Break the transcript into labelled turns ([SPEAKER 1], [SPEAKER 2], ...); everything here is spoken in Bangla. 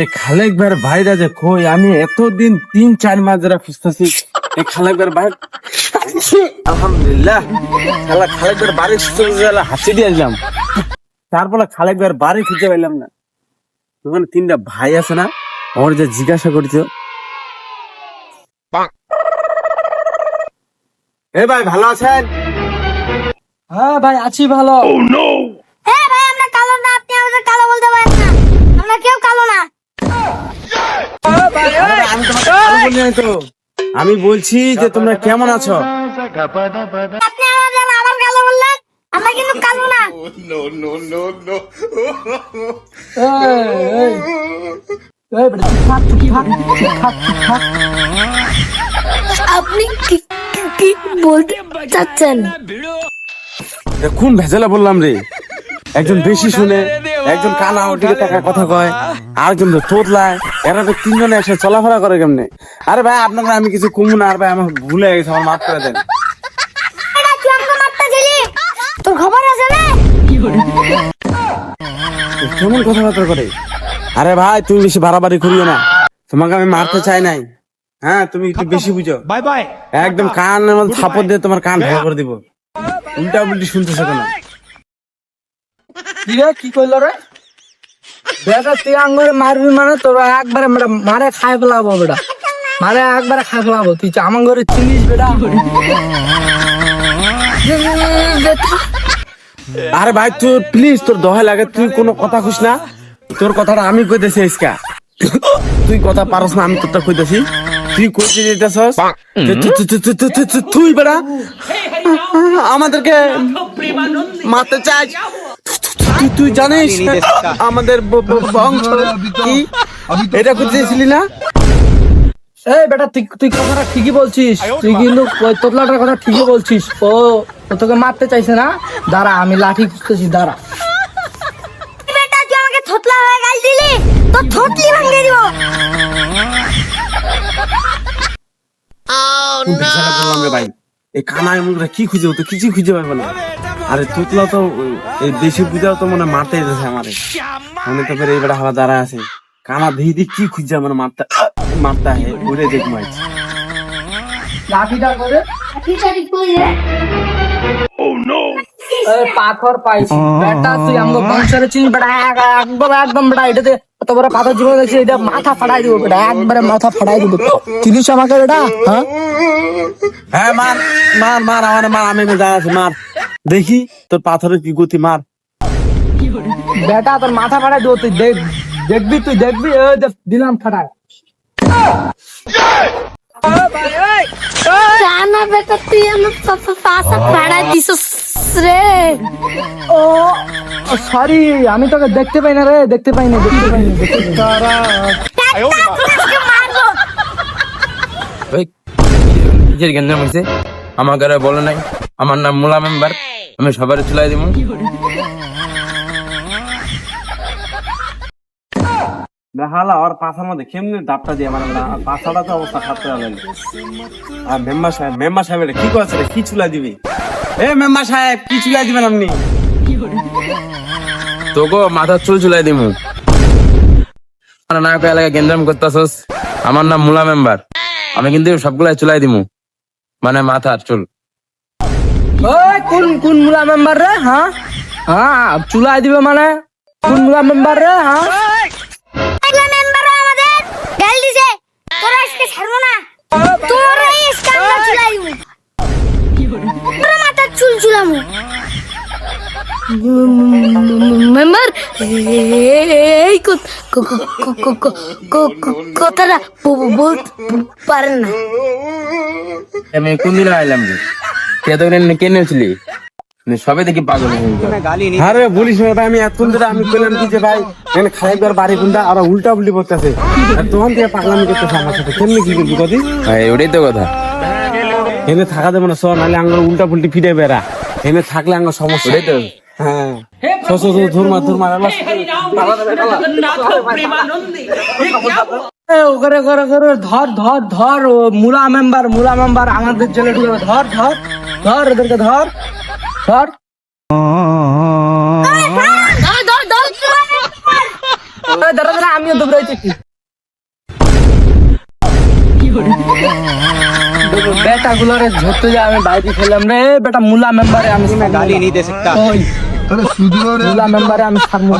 [SPEAKER 1] এই খালেক ভাইয়ের ভাইরা যে কই? আমি এতদিন তিন চার মাস ধরে খুঁজতেছি। এই খালেক ভাইয়ের ভাই আলহামদুলিল্লাহ। খালা খালেক ভাইয়ের বাড়ি হাসি দিয়ে আসলাম। তারপরে খালেক ভাইয়ের বাড়ি খুঁজে পাইলাম না। ওখানে তিনটা ভাই আছে না আমার যে জিজ্ঞাসা করছ। এ ভাই ভালো আছেন?
[SPEAKER 2] হ্যাঁ ভাই আছি ভালো।
[SPEAKER 1] নাই তো। আমি বলছি যে তোমরা কেমন আছো?
[SPEAKER 3] আপনি বললেন আমরা কিন্তু কালো না। আপনি কি বলতে চাচ্ছেন?
[SPEAKER 1] কোন ভেজালা বললাম রে? একজন বেশি শুনে একজন কানা ওটিকে টাকা কথা কয় আর একজন তো তোতলায়। এরা তো তিনজনে এসে চলাফেরা করে কেমনে? আরে ভাই আপনাকে আমি কিছু কমু না আর ভাই আমার ভুলে গেছে আমার মাফ করে দেন।
[SPEAKER 3] তোর খবর আছে না
[SPEAKER 1] কেমন কথাবার্তা করে? আরে ভাই তুমি বেশি বাড়াবাড়ি করিও না। তোমাকে আমি মারতে চাই নাই। হ্যাঁ তুমি একটু বেশি বুঝো।
[SPEAKER 4] Bye bye.
[SPEAKER 1] একদম মধ্যে থাপড় দিয়ে তোমার কান ভেঙে করে দিব। উল্টা উল্টি শুনতেছো কেন?
[SPEAKER 2] কি করল রে বেটা তুই আঙ্গুরে মারবি মানে তোর একবারে বেটা মারে খাই ফেলাবো বেটা মারে একবারে খাই ফেলাবো তুই আমার ঘরে চিনিস বেটা
[SPEAKER 1] আরে ভাই তুই প্লিজ তোর দহে লাগে তুই কোনো কথা খুশ না তোর কথাটা আমি কইতেছি ইসকা তুই কথা পারস না আমি তোরটা কইতেছি তুই কইতে যেতেছস তুই বেড়া আমাদেরকে মারতে চাই তুই তুই জানিস আমাদের বংশ কি? এটা না?
[SPEAKER 2] এই বেটা তুই তুই কথাটা ঠিকই বলছিস। তুই কিন্তু তোতলাটার কথা ঠিকই বলছিস। ও তোকে মারতে চাইছে না? দাঁড়া আমি লাঠি খুঁজতেছি দাঁড়া।
[SPEAKER 3] বেটা তুই আমাকে থতলা দিলি? তো থতলি ভাঙিয়ে দিব।
[SPEAKER 1] খুব ভেজালে ভাই। এই কানায় মুখটা কি খুঁজে তো কিছু খুঁজে পাবে না। আরে তুতলা তো এই দেশি পূজাও তো মনে মারতে যেতেছে আমারে। মনে তো ফের এইবার হাওয়া দাঁড়া আছে। কানা দিই দি কি খুঁজছে মানে মারতে মারতে হে উড়ে দেখ মাইছ
[SPEAKER 2] লাঠিটা করে। এই পাথর পাইছি। বেটা তুই আমাকে বংশের চিনি বেটা একদম একদম বেটা এটাতে বড় পাথর জীবন দেখছি এটা মাথা ফাটাই দিব বেটা একবারে মাথা ফাটাই দিব। চিনিস আমাকে বেটা হ্যাঁ?
[SPEAKER 1] হ্যাঁ মার মার মার আমার মার আমি জানা আছে মার। দেখি তোর পাথরের কি গতি মার।
[SPEAKER 2] বেটা তোর মাথা ফাটাই দিব তুই দেখ দেখবি তুই দেখবি এই দেখ, দিলাম
[SPEAKER 3] জানা বেটা তুই আমার পাশা ফাড়া দিছস রে।
[SPEAKER 2] ও সরি আমি তোকে দেখতে পাই না রে দেখতে পাই না দেখতে পাই না দেখতে পাই না।
[SPEAKER 3] আজকে মারবো
[SPEAKER 5] ওই গেঞ্জাম হয়েছে আমার ঘরে বলে নাই আমার নাম মুলা মেম্বার আমি সবার চুলাই দিব
[SPEAKER 1] দেখালা আর পাছার মধ্যে কেমনি ডাবটা দিয়ে আমার পাছাটা তো অবস্থা খারাপ করে লাগল আর মেম্বার সাহেব মেম্বার সাহেব কি করছে কি চুলা দিবি? এ মেম্বার সাহেব কি চুলা দিবেন আপনি?
[SPEAKER 5] তোকে মাথার চুল চুলাই দিব না কয়ে এলাকায় গেঞ্জাম করতেছস। আমার নাম মুলা মেম্বার। আমি কিন্তু সবগুলাই চুলাই দিব মানে মাথার চুল।
[SPEAKER 2] ওই কোন কোন মুলা মেম্বার রে হ্যাঁ হ্যাঁ চুলাই দিবে মানে? কোন মুলা মেম্বার রে হ্যাঁ
[SPEAKER 3] এগুলা মেম্বার আমাদের গাল দিছে। তোরা এই স্ক্যান্ডাল চুলাই দিব তোর মাথার চুল চুলামু মেম্বার? এই কথাটা বল পারে না।
[SPEAKER 5] আমি কোন দিন আইলাম রে? কেদগলেন কেন ছিলি সবে দেখি পাগল
[SPEAKER 1] আরে বলিস না আমি এতক্ষণ ধরে আমি কইলাম কি যে ভাই এখানে খারাপ করে বাড়ি গুন্ডা আর উল্টা উল্টি করতেছে। আর তখন থেকে পাগলামি করতেছে সমস্যা তো তুমি কি করবি কদি?
[SPEAKER 5] ভাই ওটাই তো কথা।
[SPEAKER 1] এনে থাকা দেবো না সব নাহলে আঙ্গুল উল্টা পুল্টি ফিরে বেড়া। এনে থাকলে আঙ্গুল সমস্যা।
[SPEAKER 5] ওটাই তো।
[SPEAKER 1] হ্যাঁ।
[SPEAKER 2] ওখানে করে করে ধর ধর ধর মুলা মেম্বার মুলা মেম্বার আমাদের জেলে ঢুকে ধর ধর ধর ওদেরকে ধর ধর। আমিও দৌড়াইছি কি করে? বেটা গুলারে ধরতে যা আমি বাইরে খেলাম রে। বেটা মুলা মেম্বারে আমি গালি নিতে মুলা মেম্বারে আমি সারমু